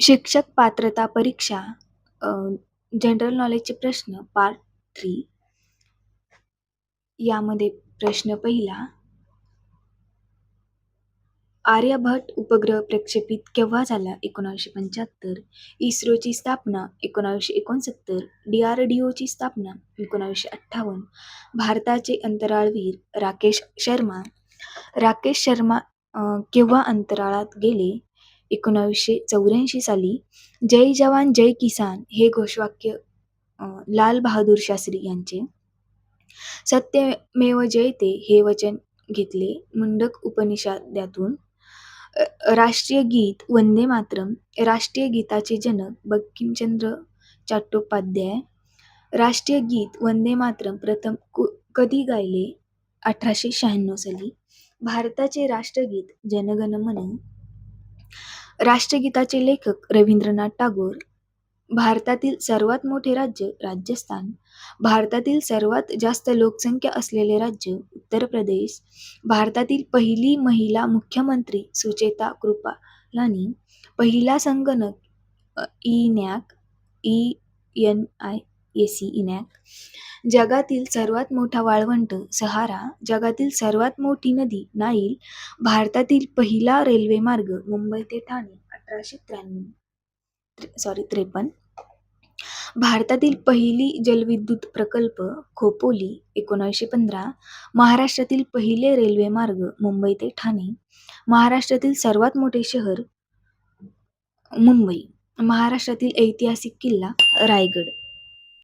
शिक्षक पात्रता परीक्षा जनरल नॉलेजचे प्रश्न पार्ट थ्री यामध्ये प्रश्न पहिला आर्यभट्ट उपग्रह प्रक्षेपित केव्हा झाला? एकोणावीसशे पंच्याहत्तर. इस्रोची स्थापना एकोणावीसशे एकोणसत्तर. डी आर डी ओची स्थापना एकोणावीसशे अठ्ठावन्न. भारताचे अंतराळवीर राकेश शर्मा. राकेश शर्मा केव्हा अंतराळात गेले? एकोणावीसशे चौऱ्याऐंशी साली जय जवान जय किसान हे घोषवाक्य लाल बहादूर शास्त्री यांचे. सत्यमेव जयते हे वचन घेतले मुंडक उपनिषदातून. राष्ट्रीय गीत वंदे मातरम राष्ट्रीय गीताचे जनक बंकिमचंद्र चट्टोपाध्याय राष्ट्रीय गीत वंदे मातरम प्रथम कु कधी गायले? अठराशे शहाण्णव साली. भारताचे राष्ट्रगीत जनगण मन राष्ट्रगीताचे लेखक रवींद्रनाथ टागोर. भारतातील सर्वात मोठे राज्य राजस्थान. भारतातील सर्वात जास्त लोकसंख्या असलेले राज्य उत्तर प्रदेश. भारतातील पहिली महिला मुख्यमंत्री सुचेता कृपालानी पहिला संगणक ENIAC E N I A C ENIAC. जगातील सर्वात मोठा वाळवंट सहारा जगातील सर्वात मोठी नदी नाईल भारतातील पहिला रेल्वे मार्ग मुंबई ते ठाणे अठराशे त्र्याण्णव. सॉरी त्रेपन्न. भारतातील पहिली जलविद्युत प्रकल्प खोपोली एकोणावीसशे पंधरा. महाराष्ट्रातील पहिले रेल्वे मार्ग मुंबई ते ठाणे. महाराष्ट्रातील सर्वात मोठे शहर मुंबई. महाराष्ट्रातील ऐतिहासिक किल्ला रायगड.